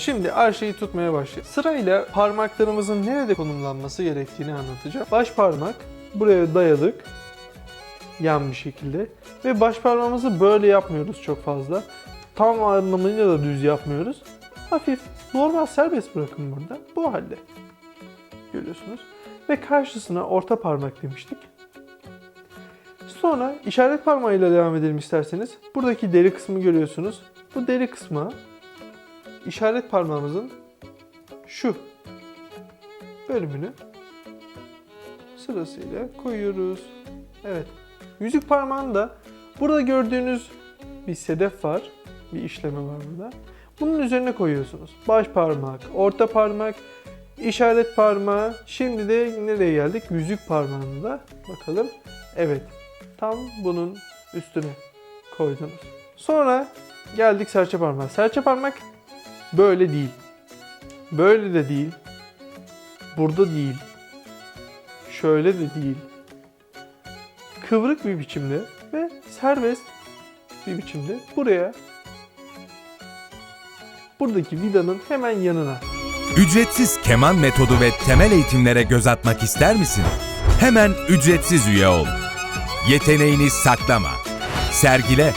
Şimdi arşeyi tutmaya başlayalım. Sırayla parmaklarımızın nerede konumlanması gerektiğini anlatacağım. Baş parmak buraya dayadık. Yan bir şekilde. Ve baş parmağımızı böyle yapmıyoruz çok fazla. Tam anlamıyla da düz yapmıyoruz. Hafif normal serbest bırakın burada. Bu halde. Görüyorsunuz. Ve karşısına orta parmak demiştik. Sonra işaret parmağıyla devam edelim isterseniz. Buradaki deri kısmı görüyorsunuz. Bu deri kısmı işaret parmağımızın şu bölümünü sırasıyla koyuyoruz. Evet. Yüzük parmağında burada gördüğünüz bir sedef var. Bir işleme var burada. Bunun üzerine koyuyorsunuz. Baş parmak, orta parmak, işaret parmağı. Şimdi de nereye geldik? Yüzük parmağını da bakalım. Evet. Tam bunun üstüne koydunuz. Sonra geldik serçe parmağı. Serçe parmak böyle değil. Böyle de değil. Burada değil. Şöyle de değil. Kıvrık bir biçimde ve serbest bir biçimde buraya buradaki vidanın hemen yanına Ücretsiz keman metodu ve temel eğitimlere göz atmak ister misin? Hemen ücretsiz üye ol. Yeteneğini saklama. Sergile